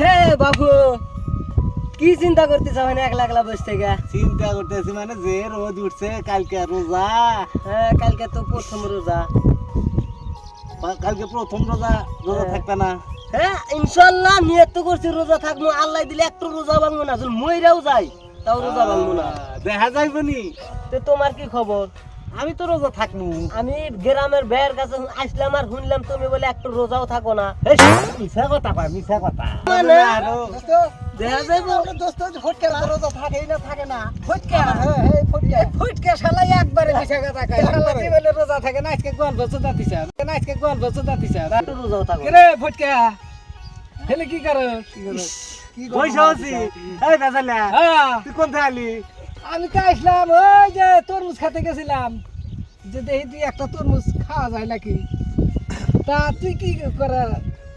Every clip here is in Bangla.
হে বাবু কি চিন্তা করতেছ মানে একলা একলা বসে থেকে? চিন্তা করতেছি মানে যে রোদ উঠছে কালকে রোজা। হ্যাঁ কালকে তো প্রথম রোজা। কালকে প্রথম রোজা রোজা হ্যাঁ। থাকবে না। হ্যাঁ ইনশাল্লাহ নিয়ত তো করছি রোজা থাকব আল্লাহ দিলে একটু রোজা ভাঙবো না মইরাও যাই তাও রোজা ভাঙবো না। দেখা যাইব নি। তো তোমার কি খবর? আমি তো রোজা থাকব আমি গ্রামের বেয়ের কাছে আসলাম আর শুনলাম তুমি বলে একটু রোজাও থাকো না। এই, মিছা কথা কয় মিছা কথা। মানে? দেখা যাইব। দোস্ত ফটকে রোজা থাকে না থাকে না। ফটকা? হ্যাঁ হ্যাঁ ফটকে। শালাই একবারে মিশা কথা কয় শালা জীবনে রোজা থাকে? না আজকে গল্প চোদা দিছে না আজকে গল্প চোদা দিছে একটু রোজাও থাকো। রে ফটকা? হেলে কি করো কি করো পয়সা আছি। এই বেজালা হ্যাঁ। তুই কোন থেকে আলি? আমি তো আসলাম ওই যে তরমুজ খেতে গেছিলাম। যে দেখি তুই একটা তরমুজ খাওয়া যায় নাকি? তা তুই কি করা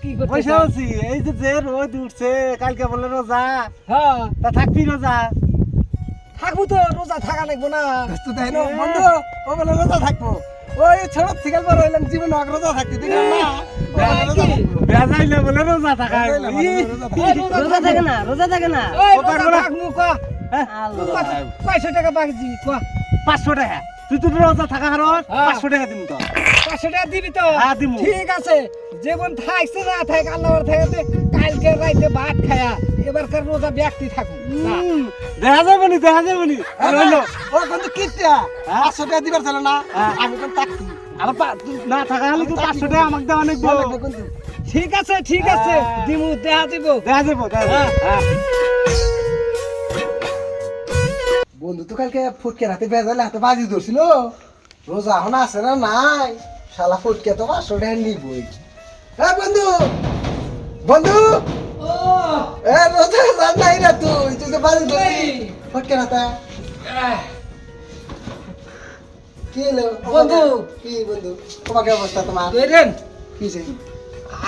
কি করতে? আছি এই যে যে রোদ উঠছে কালকে বলে রোজা হ্যাঁ। তা থাকবি রোজা? থাকব তো রোজা থাকা লাগবো না। তো তাই না। বন্ধু ও বলে রোজা থাকব। ওই ছোট থেকে বড় হইলাম জীবন রোজা থাকতে দেখলাম না। বলে বেজাইলে বলে রোজা থাকা। রোজা থাকে না রোজা থাকে না। আল্লাহ। কয়শো টাকা বাকি কয়া? পাঁচশো টাকা। তুই তো রোজা থাকা হারত হ্যাঁ। পাঁচশো টাকা দিম তো। পাঁচশো টাকা দিবি তো? হ্যাঁ, দিমু। ঠিক আছে। যেমন থাকছে না থাক আল্লাহ থাকতে কালকে রাইতে ভাত খায়া এবারকার রোজা ব্যক্তি থাকুক। দেখা যাবে নি দেখা যাবে নি। হইল? ও কিন্তু কিটা হ্যাঁ? পাঁচশো টাকা দিবার ছিল না হ্যাঁ। আমি কিন্তু থাকছি। আর না থাকা হলে তুই পাঁচশো টাকা আমাকে দেওয়া অনেক ভালো। ঠিক আছে ঠিক আছে। হ্যাঁ। দিমু দেহা দিব দেখা যাব দেখা হ্যাঁ। বন্ধু তো কালকে ফুটকে রাতে বেজালে হাতে বাজি ধরছিল। রোজা এখন আছে না নাই? শালা ফুটকে তো পাঁচশো টাকা নিবই। হ্যাঁ বন্ধু বন্ধু! এ রোজা রাত নাই না তুই তুই তো বাজি ধরলি। ফুটকে রাতে। কি বন্ধু। কি বন্ধু? তোমাকে অবস্থা তোমার? কইরেন কি যে?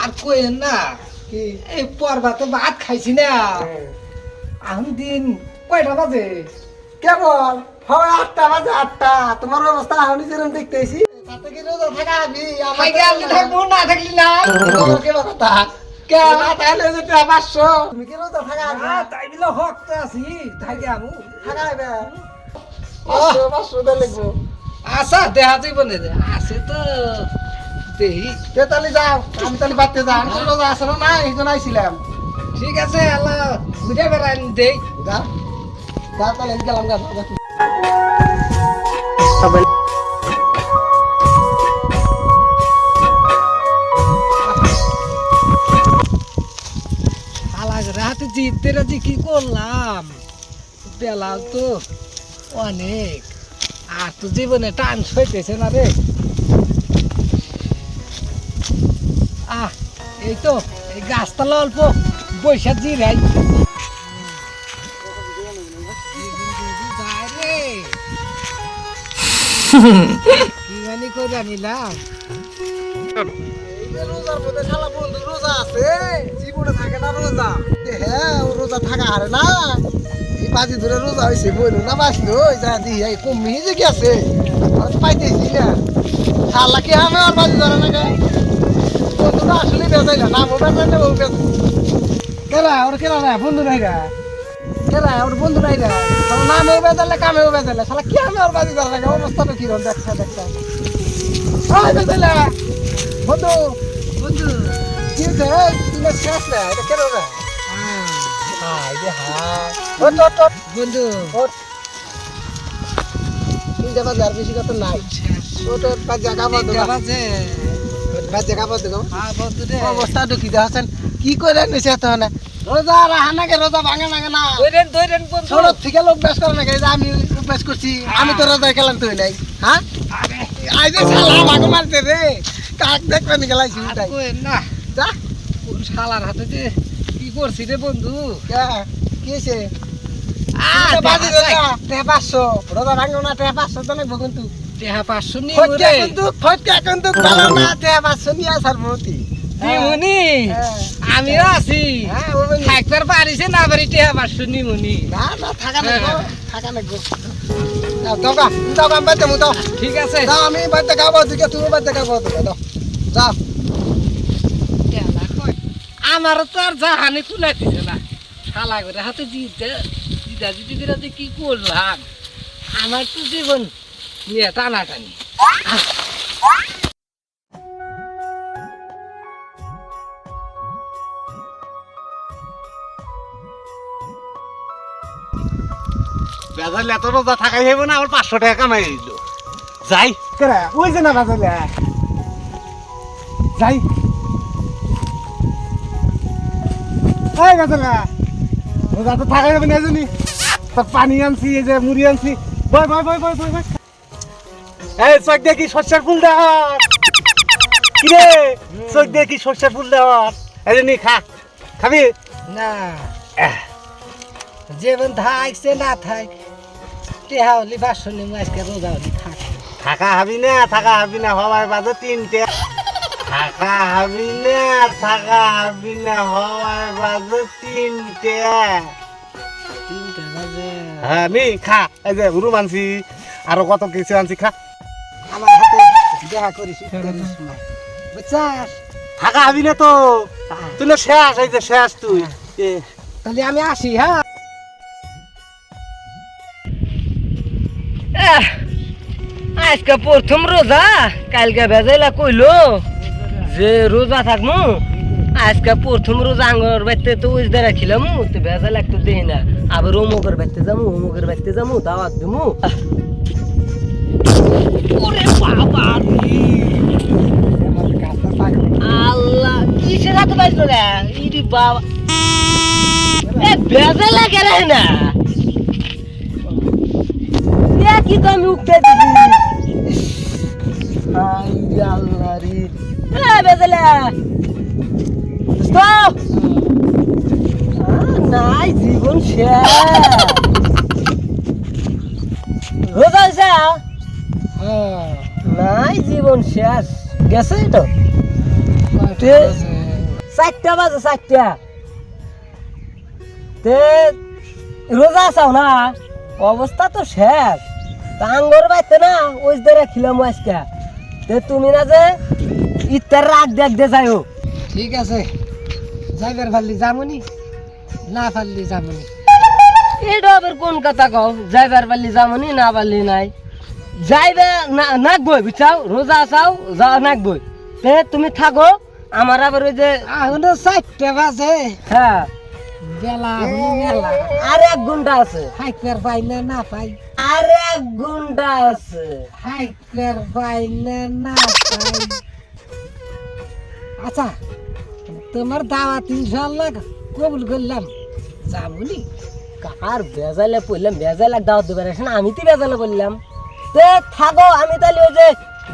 আর কইেন না? কি? এই পরবা তো ভাত খাইছি না। এখন দিন কয়টা বাজে? কেমন হয় আটটা বাজে আটটা। তোমার অবস্থা এখনই যেরকম দেখতেছি তাতে কি রোজা থাকা আমি? থাকব না থাকলি না। কথা কে তাহলে যে টাকা পাঁচশো কি রোজা থাকা আমি তাই বিলে হক তো আছি। আমু। থাকা হবে পাঁচশো পাঁচশো দিয়ে লিখব আচ্ছা দেখা যাইব না আছে তো। দেহি। তে তাহলে যাও আমি তাহলে বাড়তে যাও আমি রোজা আসলো না এই জন্য আইছিলাম। ঠিক আছে আল্লাহ। ঘুরে বেড়াই দেই। আমি গেলাম আলাগ রাতে জিততে রাতে কি করলাম বেলা তো অনেক আর তো জীবনে টান সইতেছে না রে আহ, এই তো, এই গাছতলা অল্প বৈশাখ জিরাই। নিলাম রোজার মধ্যে শালা বন্ধু রোজা আছে জীবনে থাকে না রোজা হ্যাঁ রোজা থাকা হারে না বাজি ধরে রোজা হয়েছে বইল না ওই যা দি এই কমি যে আর পাইতেছি না শালা কি আমি আর বাজি ধরে না গে বন্ধুটা আসলে বেজাইলা না ও বেজাইলে কেলা ওর কেলা না, বন্ধু নাই কেলা ওর বন্ধু নাই রা। শালা নামেও বেজাইলে কামেও বেজাইলে শালা কি আমি আর বাজি ধরে না গে অবস্থাটা কি রকম দেখছা দেখছা আয় বেজাইলা বন্ধু! বন্ধু! কি হয়েছে এই তুমি শেষ না এটা কেন না হাই রে হাই ওট ওট ওট বন্ধু! ওট তিনটা বাজে আর বেশি কথা নাই। ওট ওট বাজে গাবা দেবো বাজে। বাজে গাবা দেবো হ্যাঁ বন্ধু রে। অবস্থা কি দেখাচ্ছেন কি করে নিছে তো না রোজা রাহা নাগে রোজা ভাঙে নাগে না? ছোট থেকে লোক বেশ করে যে আমি বেশ করছি আমি তো রোজা খেলাম তুই নাই হ্যাঁ? শালা আমাকে মারতে রে কাক দেখবে নি গেলাইছি আর না। যা। কোন শালার হাতে যে কি করছি রে বন্ধু? কে। রোজা টেহা পাঁচশো। রোজা ভাঙো না টেহা পাঁচশো তো লাগবো কিন্তু। টেহা পাঁচশো নিয়ে কিন্তু ফটকে কিন্তু ভালো না টেহা পাঁচশো নিয়ে আসার মতি। নিমুনি হ্যাঁ। আমিও আছি। হ্যাঁ থাকবার পারিছে না পারি টেহা পাঁচশো নিমুনি না না থাকা লাগবো থাকা লাগবো যাও, দাও গা, দাও। ঠিক আছে। দাও, আমি দিয়ে খাব, দিকে বাদ দিয়ে খাব, দিকে দাও। যাও। আমার তো আর জাহানি তুলাই দিছে না। শালা করে হাতে দিতে দিদা দিদি করে যে কি করলাম? আমার তো জীবন নিয়ে টানাটানি। এত রোজা থাকাই হইব না আমার পাঁচশো টাকা কামাই দিল যাই। কেরা ওই যে না বাজালে যাই। এই বাজালে রোজা তো থাকাই যাবে না জানি তা পানি আনছি এই যে মুড়ি আনছি। বয় বয় বয় বয় বয় এই চোখ কি সর্ষের ফুল দেওয়ার কিরে? চোখ কি সর্ষের ফুল দেওয়ার এই নি খা। খাবি? না। জীবন থাকছে না থাক। টেহা হলি বাসন আজকে রোজা হলি থাক। থাকা হাবি না থাকা হাবি না হওয়ার বাজে তিনটে। থাকা হাবি না থাকা হাবি না হওয়ার বাজে তিনটে। তিনটা বাজে। হ্যাঁ নি খা। এই যে আনছি আরও কত কিছু আনছি খা। আমার হাতে দেখা করিস বুঝছাস? থাকা হাবি না তো? তুই শেষ এই যে শেষ তুই। এ, তাহলে আমি আসি হ্যাঁ? আজকে প্রথম রোজা, কালকে বেজাইলা কইলো যে রোজা থাকমু। আজকে প্রথম রোজা আঙ্গর বাড়িতে তো উজ দ্বারা খিলামু তো বেজাইলা একটু দেই না। আবার অমুকের বাড়িতে যামু, অমুকের বাড়িতে যামু, দাওয়াত দিমু। বাবা আল্লাহ, কিসের হাতে বাজলো রে? ইরি বাবা। এ লাগে না। কি তো আমি উঠতে হাই আল্লাহ রে এ বেজেলে। স্টপ নাই জীবন শেষ। রোজা হয়েছে নাই জীবন শেষ। গেছে তো? চারটা বাজে চারটা। তে রোজা আসাও না? অবস্থা তো শেষ। টাঙ্গর বাইতে না ওই ধরে খিলাম আজকে। তুমি না যে ইত্যার রাগ দেখ দে যাইও। ঠিক আছে যাইবার পারলি যামনি না পারলি যামনি। এটা আবার কোন কথা কও? যাইবার পারলি যামনি না পারলি নাই। যাইবে না নাকবই বুঝছাও? রোজা আসাও যা নাকবই। তে তুমি থাকো আমার আবার ওই যে এখন চারটে বাজে। হ্যাঁ। বেলা মেলা আর এক ঘণ্টা আছে। হাইকার পাই না না পাই। আর এক ঘণ্টা আছে। হাইকার পাই না না পাই। আচ্ছা তোমার দাওয়াত ইনশাল্লাহ কবুল করলাম। যাবনি? কার বেজালে পড়লাম বেজালে দাওয়াত দেবার না আমি তো বেজালে বললাম তে থাকো আমি তাহলে ওই যে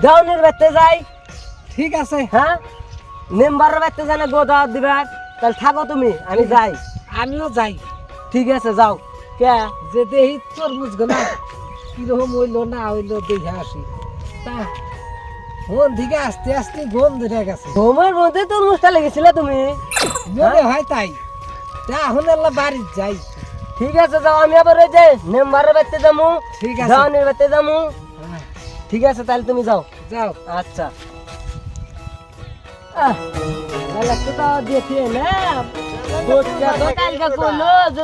গাউনের বাড়তে যাই। ঠিক আছে। হ্যাঁ? মেম্বারের বাড়তে জানে গো দাওয়াত দিবার। তাহলে থাকো তুমি আমি যাই। আমিও যাই। ঠিক আছে যাও। কে? যে দেহি তরমুজ গোনা কীরকম হইল না হইল দেখে আসি। তা ফোন থেকে আস্তে আস্তে ঘুম ধরে গেছে। ঘুমের মধ্যে তরমুজটা লেগেছিল তুমি? মনে হয়? তাই। তা এখন আল্লাহ বাড়ি যাই। ঠিক আছে যাও আমি আবার ওই যে মেম্বারের বাড়িতে যাব ঠিক আছে। গাউনের বাড়িতে যাব ঠিক আছে তাহলে তুমি যাও। যাও। আচ্ছা। আহ, তাহলে তো দেখে না।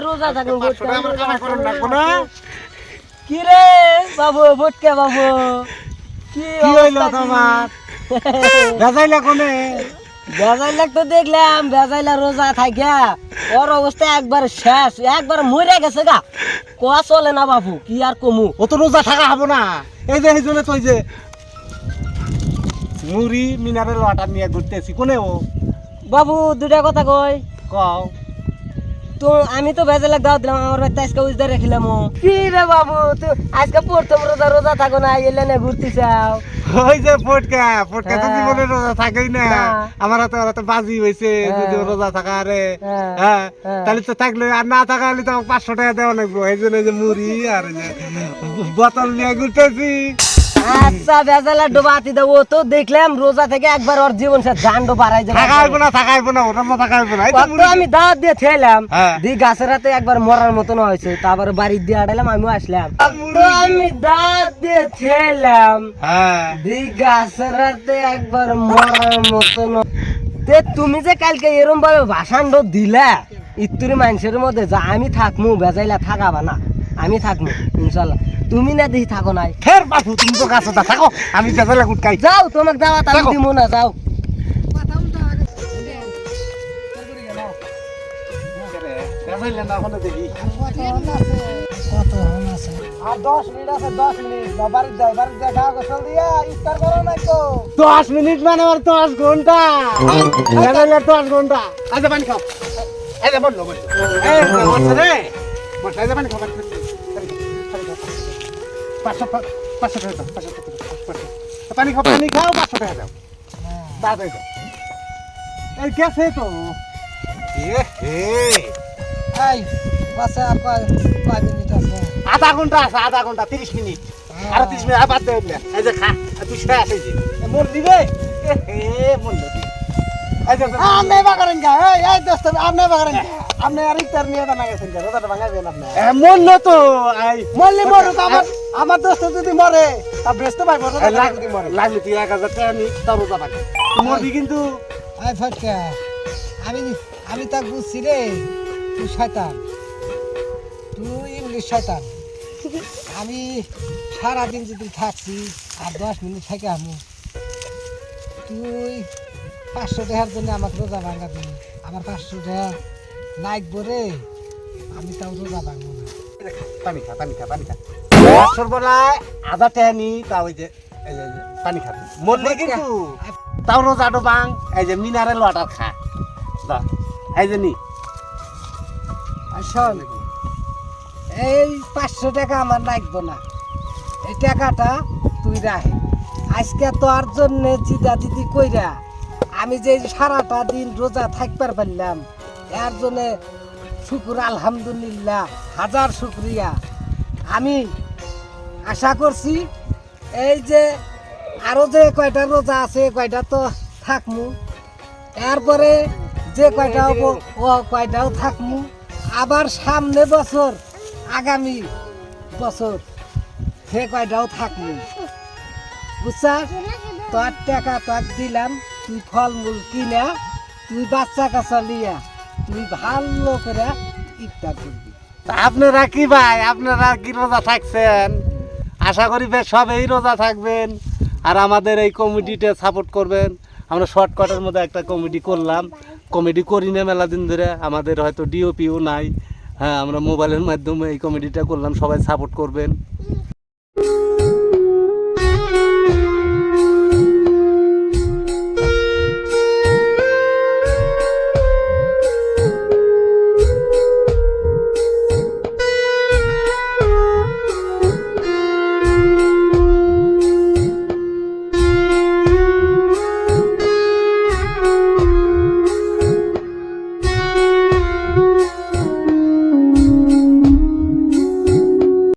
রোজা কি রে বাবু ভোটকে বাবু? কি হইল? তোমার? বেজাইলা কোনে? বেজাইলা তো দেখলাম বেজাইলা রোজা থাকে। ওর অবস্থা একবার শেষ একবার মরে গেছে গা। কোয়া চলে না বাবু কি আর কমু? ও তো রোজা থাকা হব না। এই যে এই জন্য তুই যে মুড়ি মিনারেল ওয়াটার নিয়ে ঘুরতেছি। কোনে ও? বাবু দুটা কথা কই। কও তো আমি তো বেজাইলা দাও দিলাম আমার বাড়িতে আজকে উজদা রেখিলাম কি রে বাবু তুই আজকে প্রথম রোজা রোজা থাকো না এলে না ঘুরতে চাও ওই যে ফটকা ফটকা তো হ্যাঁ। জীবনে রোজা থাকেই না। আমার তো ওরা তো বাজি হয়েছে হ্যাঁ। যদি রোজা থাকা আরে হ্যাঁ। হ্যাঁ। তাহলে তো থাকলে আর না থাকা হলে তো আমাকে পাঁচশো টাকা দেওয়া লাগবো এই জন্য যে মুড়ি আর যে বোতল নিয়ে ঘুরতেছি আচ্ছা বেজালা ডোবাতি দেবো তো দেখলাম রোজা থেকে একবার ওর জীবন সে জান্ড বাড়াই যাবে থাকা না থাকা না ওটা তো থাকা না। কত আমি দাওয়াত দিয়ে খেলাম হ্যাঁ। দি গাছের হাতে একবার মরার মতন হয়েছে তারপরে বাড়ি দিয়ে আড়াইলাম আমিও আসলাম। তো আমি দাওয়াত দিয়ে খেলাম হ্যাঁ। দি গাছের হাতে একবার মরার মতন তে তুমি যে কালকে এরম ভাবে ভাষাণ্ড দিলা ইত্তুরি মানুষের মধ্যে যা আমি থাকমু বেজাইলা থাকাবা না। আমি থাকমু ইনশাল্লাহ তুমি না দেখি থাকো নাই। ফের বাবু তুমি তো কাছে থাকো। আমি বেজালে গুটকাই যাও তোমাকে দাওয়াত আমি থাকো। দিব না যাও। দশ মিনিট মানে আমার দশ ঘণ্টা। দশ ঘণ্টা। আচ্ছা পানি খাও। যে বলল বলল। এই যে বলছে রে বলছে এই যে পানি খাও পানি খাও, পানি খাও, পানি খাও। পাঁচশো পাঁচশো টাকা দাও পাঁচশো টাকা দাও, পানি খাও পানি খাও পাঁচশো টাকা দাও। তাড়াতাড়ি দাও এই গেছে তো। এই আধা ঘণ্টা আছে আধা ঘণ্টা তিরিশ মিনিট। আর তিরিশ মিনিট আবার দেবে না এই যে খা তুই সেরা আসে যে। মন দিবে এই যে আপনি বা করেন কা এই এই দোস্ত আপনি বা করেন কা আপনি আর ইফতার নিয়ে বানা গেছেন কা রোজাটা ভাঙাবেন আপনি ন তো আই মরলে মরুক আমার আমার দোস্ত যদি মরে তা বেস্ত পাইব এ, রোজাটা লাগ- যদি মরে লাগলে তুই এক হাজার টাকা নি তার রোজা পাকে মরবি কিন্তু। আই ফটকা আমি আমি তা বুঝছি রে তুই শয়তান। তুই ইংলিশ শয়তান। আমি সারাদিন যদি থাকছি আর দশ মিনিট থেকে আমি তুই পাঁচশো টাকার জন্য আমাকে রোজা ভাঙাবি আমার পাঁচশো টাকা নাইকবো রে। আমি তাও রোজা ভাঙবো না। পানি খা পানি খা পানি খা। বছর বেলায় আধা টাকা নি তা ওই যে পানি খাবি মরলে কিন্তু তাও রোজাটো বাং এই যে মিনারেল ওয়াটার খা। এই যে নি। শোন এই পাঁচশো টাকা আমার লাগবো না। এই টাকাটা তুই রাখে। আজকে তোর জন্য জিদা দিদি কইরা আমি যে সারাটা দিন রোজা থাকবার পারলাম, এর জন্য শুকুর আলহামদুলিল্লাহ, হাজার শুক্রিয়া। আমি আশা করছি এই যে আরও যে কয়টা রোজা আছে কয়টা তো থাকমু। এরপরে যে কয়টা ও কয়টাও থাকমু। আবার সামনে বছর, আগামী বছর, সে কয়টাও থাকমু। বুঝছাস? তোর টাকা তোর দিলাম। তুই ফলমূল কিনা, তুই বাচ্চা কাছা লিয়া, তুই ভালো করে ইফতার করবি। আপনারা কি ভাই? আপনারা কি রোজা থাকছেন? আশা করি বেশ সবাই রোজা থাকবেন। আর আমাদের এই কমিটিতে সাপোর্ট করবেন। আমরা শর্টকাটের মধ্যে একটা কমিটি করলাম। কমিটি করি না মেলা দিন ধরে। আমাদের হয়তো ডিওপিও নাই। হ্যাঁ আমরা মোবাইলের মাধ্যমে এই কমিটিটা করলাম। সবাই সাপোর্ট করবেন।